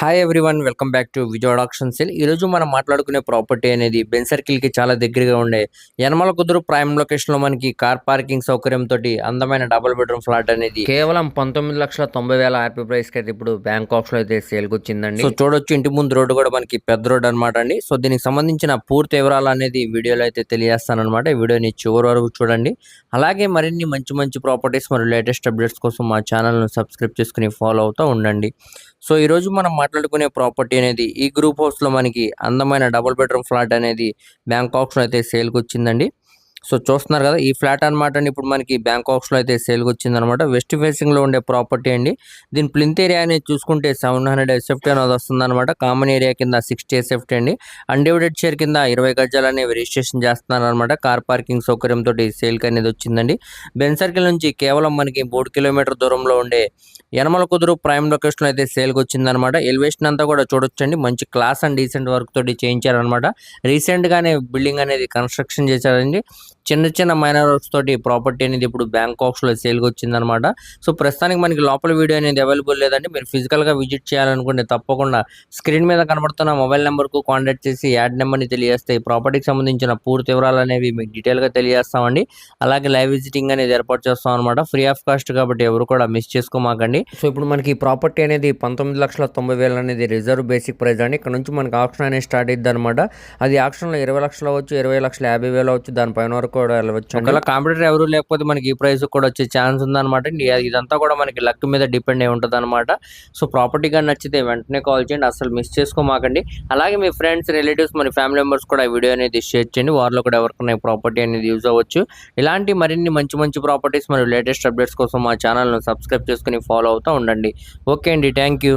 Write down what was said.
Hi everyone welcome back to Vijayawada auction sale ఈ రోజు మనం మాట్లాడుకునే ప్రాపర్టీ అనేది బెన్ సర్కిల్కి చాలా దగ్గరగా ఉండే యనమల కుదురు ప్రైమ్ లొకేషన్లో మనకి కార్ పార్కింగ్ సౌకర్యం తోటి అందమైన డబుల్ బెడ్రూమ్ ఫ్లాట్ అనేది కేవలం పంతొమ్మిది లక్షల తొంభై వేల ఆర్పీ ప్రైస్కి అయితే ఇప్పుడు బ్యాంకాక్స్లో అయితే సేల్కి వచ్చిందండి. సో చూడొచ్చు ఇంటి ముందు రోడ్డు కూడా మనకి పెద్ద రోడ్ అనమాట అండి. సో దీనికి సంబంధించిన పూర్తి వివరాలు అనేది వీడియోలో అయితే తెలియజేస్తాను అనమాట వీడియోని చివరి వరకు చూడండి. అలాగే మరిన్ని మంచి మంచి ప్రాపర్టీస్ మరియు లేటెస్ట్ అప్డేట్స్ కోసం మా ఛానల్ను సబ్స్క్రైబ్ చేసుకుని ఫాలో అవుతూ ఉండండి. సో ఈ రోజు మనం మాట్లాడుకునే ప్రాపర్టీ అనేది ఈ గ్రూప్ హౌస్లో మనకి అందమైన డబుల్ బెడ్రూమ్ ఫ్లాట్ అనేది బ్యాంకాక్స్ అయితే సేల్కి వచ్చిందండి. సో చూస్తున్నారు కదా ఈ ఫ్లాట్ అనమాట అండి. ఇప్పుడు మనకి బ్యాంకాక్స్లో అయితే సేల్కి వచ్చింది అనమాట వెస్ట్ ఫేసింగ్లో ఉండే ప్రాపర్టీ అండి. దీని ప్లింత్ ఏరియా అనేది చూసుకుంటే సెవెన్ హండ్రెడ్ ఎస్ఎఫ్టీ అనేది వస్తుంది అనమాట కామన్ ఏరియా కింద సిక్స్టీ ఎస్ఎఫ్టీ అండి. అన్డివిడెడ్ షేర్ కింద ఇరవై గజాలు అనేవి రిజిస్ట్రేషన్ చేస్తున్నారనమాట కార్ పార్కింగ్ సౌకర్యంతో సేల్కి అనేది వచ్చిందండి. బెన్ సర్కిల్ నుంచి కేవలం మనకి మూడు కిలోమీటర్ దూరంలో ఉండే యనమల కుదురు ప్రైమ్ లొకేషన్ అయితే సేల్కి వచ్చిందనమాట ఎలివేషన్ అంతా కూడా చూడొచ్చండి. మంచి క్లాస్ అండ్ డీసెంట్ వర్క్ తోటి చేయించారనమాట రీసెంట్గానే బిల్డింగ్ అనేది కన్స్ట్రక్షన్ చేశారండి. చిన్న చిన్న మైనర్ వర్క్స్ తోటి ప్రాపర్టీ అనేది ఇప్పుడు బ్యాంకాక్స్లో సేల్కి వచ్చిందనమాట. సో ప్రస్తుతానికి మనకి లోపల వీడియో అనేది అవైలబుల్ లేదండి. మీరు ఫిజికల్గా విజిట్ చేయాలనుకుంటే తప్పకుండా స్క్రీన్ మీద కనబడుతున్న మొబైల్ నెంబర్కు కాంటాక్ట్ చేసి యాడ్ నెంబర్ని తెలియజేస్తే ప్రాపర్టీకి సంబంధించిన పూర్తి వివరాలు అనేవి మీకు డీటెయిల్గా తెలియజేస్తామండి. అలాగే లైవ్ విజిటింగ్ అనేది ఏర్పాటు చేస్తాం అనమాట. ఫ్రీ ఆఫ్ కాస్ట్ కాబట్టి ఎవరు కూడా మిస్ చేసుకోమాకండి. సో ఇప్పుడు మనకి ప్రాపర్టీ అనేది పంతొమ్మిది లక్షల తొంభై వేలు అనేది రిజర్వ్ బేసిక్ ప్రైస్ అండి. ఇక్కడ నుంచి మనకి ఆప్షన్ అనేది స్టార్ట్ అయ్యింది అనమాట. అది ఆప్షన్లో ఇరవై లక్షలు అవ్వచ్చు ఇరవై లక్షల యాభై వేలు అవచ్చు దానిపైన వరకు కూడా వెళ్ళవచ్చు. ఒకవేళ కాంపిటేటర్ ఎవరు లేకపోతే మనకి ఈ ప్రైస్ కూడా వచ్చే ఛాన్స్ ఉందన్నమాట. ఇదంతా కూడా మనకి లక్ మీద డిపెండ్ అయి ఉంటుంది అనమాట సో ప్రాపర్టీ కానీ నచ్చితే వెంటనే కాల్ చేయండి. అసలు మిస్ చేసుకోమాకండి. అలాగే మీ ఫ్రెండ్స్ రిలేటివ్స్ మన ఫ్యామిలీ మెంబర్స్ కూడా ఈ వీడియో అనేది షేర్ చేయండి. వారిలో కూడా ఎవరికైనా ప్రాపర్టీ అనేది యూజ్ అవ్వచ్చు. ఇలాంటి మరిన్ని మంచి మంచి ప్రాపర్టీస్ మరియు లేటెస్ట్ అప్డేట్స్ కోసం మా ఛానల్ను సబ్స్క్రైబ్ చేసుకుని ఫాలో అవుతూ ఉండండి. ఓకే అండి. Thank you